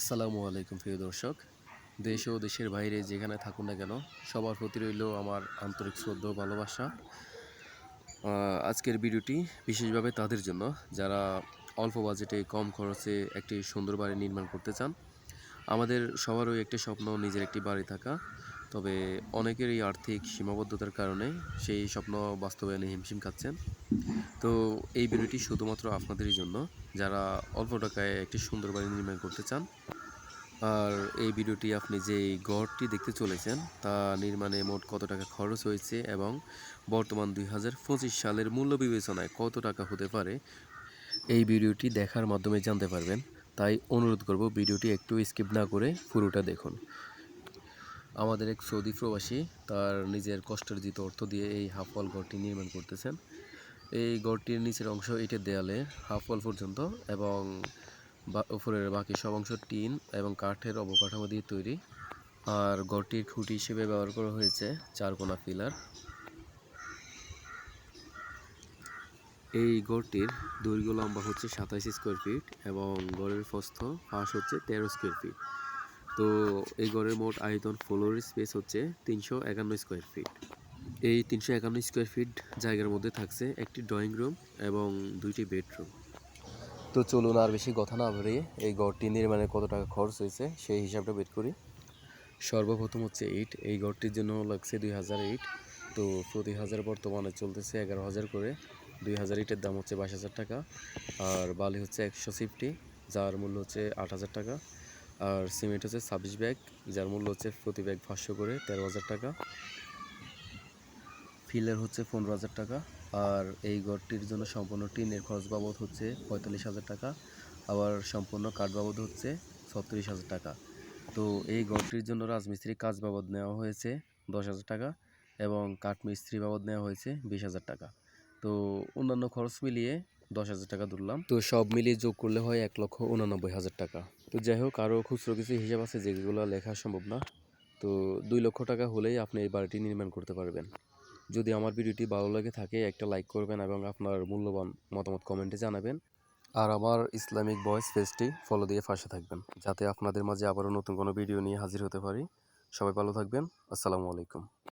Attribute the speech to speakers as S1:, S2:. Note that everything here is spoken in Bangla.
S1: আসসালামু আলাইকুম, প্রিয় দর্শক। দেশ ও দেশের বাইরে যেখানে থাকুন না কেন, সবার প্রতি রইল আমার আন্তরিক শ্রদ্ধা ভালোবাসা। আজকের ভিডিওটি বিশেষভাবে তাদের জন্য, যারা অল্প বাজেটে কম খরচে একটি সুন্দর বাড়ি নির্মাণ করতে চান। আমাদের সবারই একটি স্বপ্ন, নিজের একটি বাড়ি থাকা। তবে অনেকেরই আর্থিক সীমাবদ্ধতার কারণে সেই স্বপ্ন বাস্তবায়নে হিমশিম খাচ্ছেন। তো এই ভিডিওটি শুধুমাত্র আপনাদেরই জন্য। যারা অল্প টাকায় একটি সুন্দর বাড়ি নির্মাণ করতে চান, আর এই ভিডিওটি আপনি যে গড়টি দেখতে চলেছেন, তা নির্মাণে মোট কত টাকা খরচ হয়েছে এবং বর্তমান দুই হাজার পঁচিশ সালের মূল্য বিবেচনায় কত টাকা হতে পারে, এই ভিডিওটি দেখার মাধ্যমে জানতে পারবেন। তাই অনুরোধ করব ভিডিওটি একটু স্কিপ না করে পুরোটা দেখুন। আমাদের এক সৌদি প্রবাসী, তার নিজের কষ্টার্জিত অর্থ দিয়ে এই হাফ ওয়াল ঘরটি নির্মাণ করতেছেন। এই ঘরটির নিচের অংশ ইটের দেয়ালে হাফ ওয়াল পর্যন্ত এবং উপরের বাকি সব অংশ টিন এবং কাঠের অবকাঠামো দিয়ে তৈরি। আর ঘরটির খুঁটি হিসেবে ব্যবহার করা হয়েছে চারকোনা পিলার এই ঘরটির দৈর্ঘ্য লম্বা হচ্ছে সাতাইশ স্কোয়ার ফিট এবং গড়ের প্রস্থ ফাঁস হচ্ছে তেরো স্কোয়ার ফিট। তো এই ঘরের মোট আয়তন ফ্লোর স্পেস হচ্ছে তিনশো একান্ন স্কোয়ার ফিট এই তিনশো একান্ন স্কোয়ার ফিট জায়গার মধ্যে থাকছে একটি ড্রয়িং রুম এবং দুইটি বেডরুম তো চলুন আর বেশি কথা না বাড়িয়ে এই ঘরটি নির্মাণে কত টাকা খরচ হয়েছে সেই হিসাবটা বের করি। সর্বপ্রথম হচ্ছে ইট। এই ঘরটির জন্য লাগছে দুই হাজার ইট। তো প্রতি হাজার বর্তমানে চলতেছে এগারো হাজার করে। দুই হাজার ইটের দাম হচ্ছে বাইশ হাজার টাকা। আর বালি হচ্ছে একশো ফিফটি যার মূল্য হচ্ছে আট হাজার টাকা। আর সিমেন্ট হচ্ছে ছাব্বিশ ব্যাগ, যার মূল্য হচ্ছে প্রতি ব্যাগ পাঁচশো করে তেরো হাজার টাকা। ফিলের হচ্ছে পনেরো হাজার টাকা, আর এই ঘরটির জন্য সম্পূর্ণ টিনের খরচ বাবদ হচ্ছে পঁয়তাল্লিশ হাজার টাকা, আবার সম্পূর্ণ কাঠ বাবদ হচ্ছে ছত্রিশ হাজার টাকা। তো এই ঘরটির জন্য রাজমিস্ত্রি কাজ বাবদ নেওয়া হয়েছে দশ হাজার টাকা, এবং কাঠ মিস্ত্রি বাবদ নেওয়া হয়েছে বিশ হাজার টাকা। তো অন্যান্য খরচ মিলিয়ে দশ হাজার টাকা ধরলাম। তো সব মিলিয়ে যোগ করলে হয় এক লক্ষ উনানব্বই হাজার টাকা। তো যাই হোক আরও খুচরো কিছু হিসাব আছে যেগুলো লেখা সম্ভব না। তো দুই লক্ষ টাকা হলেই আপনি এই বাড়িটি নির্মাণ করতে পারবেন। যদি আমার ভিডিওটি ভালো লাগে থাকে, একটা লাইক করবেন এবং আপনার মূল্যবান মতামত কমেন্টে জানাবেন। আর আমার ইসলামিক ভয়েস পেজটি ফলো দিয়ে পাশে থাকবেন, যাতে আপনাদের মাঝে আবারও নতুন কোনো ভিডিও নিয়ে হাজির হতে পারি। সবাই ভালো থাকবেন। আসসালামু আলাইকুম।